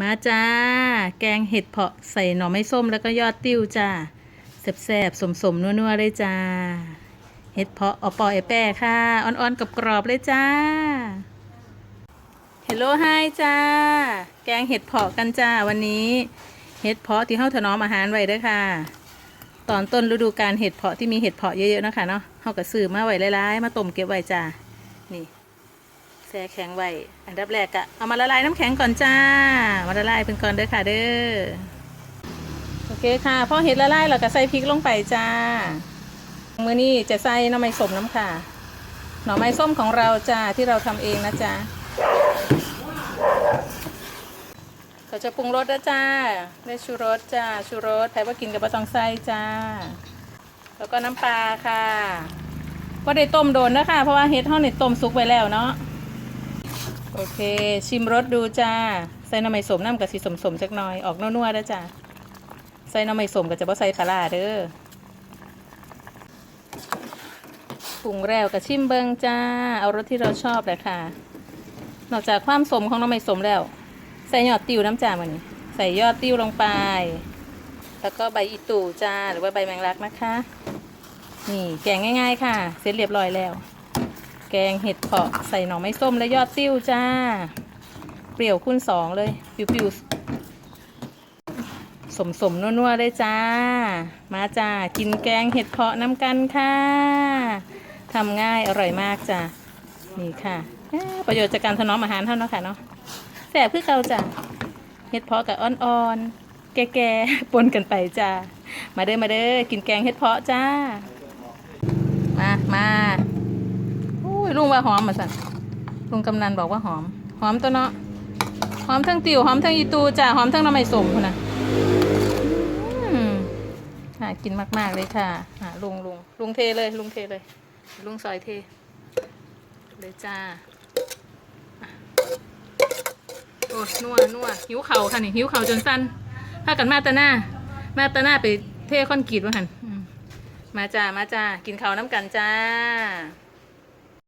มาจ้า แกงเห็ดเผาะใส่หน่อไม้ส้มแล้วก็ยอดติ้วจ้าแซ่บๆสมๆนัวๆเลยจ้า เห็ดเพาะอปอไอแป้ค่ะอ่อนๆกับกรอบเลยจ้าเฮลโลไฮจ้า แกงเห็ดเพาะกันจ้าวันนี้เห็ดเพาะที่เฮาถนอมอาหารไว้เด้อค่ะ ตอนต้นฤดูการเห็ดเพาะที่มีเห็ดเพาะเยอะๆนะคะเนาะเฮาก็ซื้อมาไว้หลายๆมาต้มเก็บไว้จ้านี่ แช่แข็งไว้ อันดับแรกอะเอามาละลายน้ำแข็งก่อนจ้า มาละลายเป็นก่อนเด้อค่ะเด้อ โอเคค่ะ พอเห็ดละลายเราก็ใส่พริกลงไปจ้า มื้อนี้จะใส่หน่อไม้ส้มน้ำค่ะ หน่อไม้ส้มของเราจ้าที่เราทำเองนะจ้าก็จะปรุงรสนะจ้าได้ชูรสจ้า ชูรสใครว่ากินกับบะตองไส้จ้า แล้วก็น้ำปลาค่ะก็ได้ต้มโดนนะค่ะเพราะว่าเห็ดห่อเนี่ยต้มซุกไว้แล้วเนาะ โอเค ชิมรสดูจ้าใส่น้ำไม่สมน้ำกับสีสมสมๆจักหน่อยออกนัวๆได้อจ้าใส่น้ำไม่สมก็จะบ่ใส่ปลาร้าเด้อปรุงแล้วกับชิมเบิงจ้า เอารสที่เราชอบเลยค่ะ นอกจากความสมของน้ำไม่สมแล้ว ใส่ยอดติ้วน้ำจ่ามันนี้ใส่ยอดติ้วลงไป แล้วก็ใบอีตูจ้าหรือว่าใบแมงลักนะคะ นี่แกงง่าย ๆ ค่ะ เสร็จเรียบร้อยแล้ว แกงเห็ดเผาะใส่หน่อไม้ส้มและยอดติ้วจ้า เปรี้ยวคูณสองเลย ปิวๆสมสมๆนัวๆเลยจ้า มาจ้า กินแกงเห็ดเผาะน้ำกันค่ะทำง่ายอร่อยมากจ้านี่ค่ะ ประโยชน์จากการถนอมอาหารเท่านั้นค่ะเนาะแซ่บคือเก่าจ้าเห็ดเผาะกับอ่อนๆ แก่ๆ ปนกันไปจ้า มาเด้อมาเด้อกินแกงเห็ดเผาะจ้า มามา ยลุงว่าหอมมาสั่นลุงกำนันบอกว่าหอม หอมตัวเนาะหอมทั้งติวหอมทั้งอีตูจ้าหอมทั้งน้ำไม่สมพุ่นะอืมน่ากินมากๆเลยค่ะอะลุงลุงลุงเทเลยลุงเทเลย ลุงซอยเท เลยจ้าโอ้นัวนัวหิวเข่าค่ะนี่หิวเข่าจนสั้นพากันมาตาหน้า มาตาหน้าไปเทคอนกรีตว่าหันมมาจ้ามาจ้ากินข้าวน้ำกันจ้า